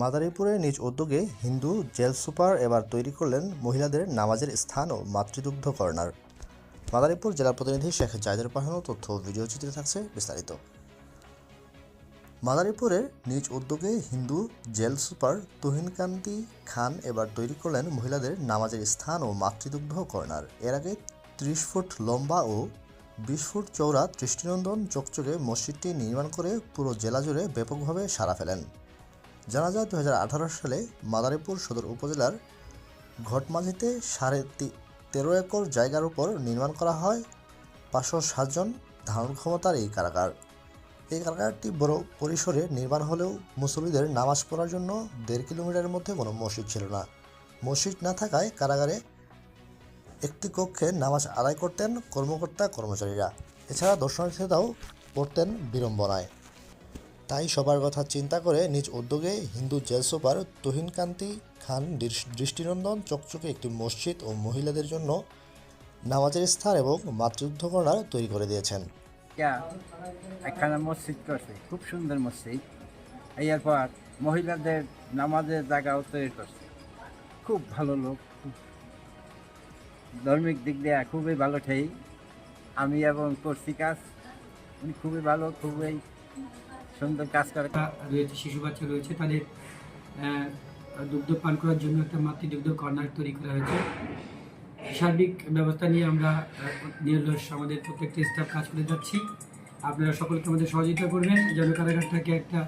মাদারীপুরে নিজ উদ্যোগে Hindu jail super এবার তৈরি করলেন মহিলাদের নামাজের স্থান ও মাতৃদুগ্ধ কর্নার। মাদারীপুর জেলা প্রতিনিধি শেখ জায়দের পাঠানো তথ্য ভিডিও চিত্রে থাকছে বিস্তারিত। মাদারীপুরের নিজ উদ্যোগে হিন্দু জেল সুপার তুহিনকান্তি খান এবার তৈরি করলেন মহিলাদের নামাজের স্থান ও মাতৃদুগ্ধ কর্নার। এর আগে ত্রিশ ফুট লম্বা ও বিশ ফুট চৌড়া দৃষ্টিনন্দন চকচকে মসজিদটি নির্মাণ করে পুরো জেলা জুড়ে ব্যাপকভাবে সাড়া ফেলেন। জানা যায় দু হাজার আঠারো সালে মাদারীপুর সদর উপজেলার ঘটমাঝিতে সাড়ে তেরো একর জায়গার উপর নির্মাণ করা হয়। পাঁচশো সাতজন ধারণ ক্ষমতার এই কারাগার। এই কারাগারটি বড় পরিসরে নির্মাণ হলেও মুসল্লিদের নামাজ পড়ার জন্য দেড় কিলোমিটারের মধ্যে কোনো মসজিদ ছিল না। মসজিদ না থাকায় কারাগারে একটি কক্ষে নামাজ আদায় করতেন কর্মকর্তা কর্মচারীরা এছাড়া দর্শনার্থীরাও পড়তেন বিড়ম্বনায়। তাই সবার কথা চিন্তা করে নিজ উদ্যোগে হিন্দু জেল সুপার তুহিনকান্তি খান দৃষ্টিনন্দন চকচকে একটি মসজিদ ও মহিলাদের জন্য নামাজের স্থান এবং মাতৃযুদ্ধ কর্নার তৈরি করে দিয়েছেন। একখানা মসজিদ করছে, খুব সুন্দর মসজিদ। এরপর মহিলাদের নামাজের জায়গাও তৈরি করছে। খুব ভালো লোক। ধার্মিক দিক দিয়ে খুবই ভালো ঠেই। আমি এবং করছি কাজ, উনি খুবই ভালো, খুবই সুন্দর কাজ করে। রয়েছে, শিশু বাচ্চা রয়েছে, তাদের দুগ্ধ পান করার জন্য একটা মাতৃদুগ্ধ কর্নার তৈরি করা হয়েছে। সার্বিক ব্যবস্থা নিয়ে আমরা নিরলস আমাদের প্রত্যেকটা স্টাফ কাজ করে যাচ্ছি। আপনারা সকলকে আমাদের সহযোগিতা করবেন। যেন কারাগারটাকে একটা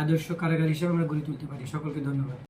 আদর্শ কারাগার হিসেবে আমরা গড়ে তুলতে পারি। সকলকে ধন্যবাদ।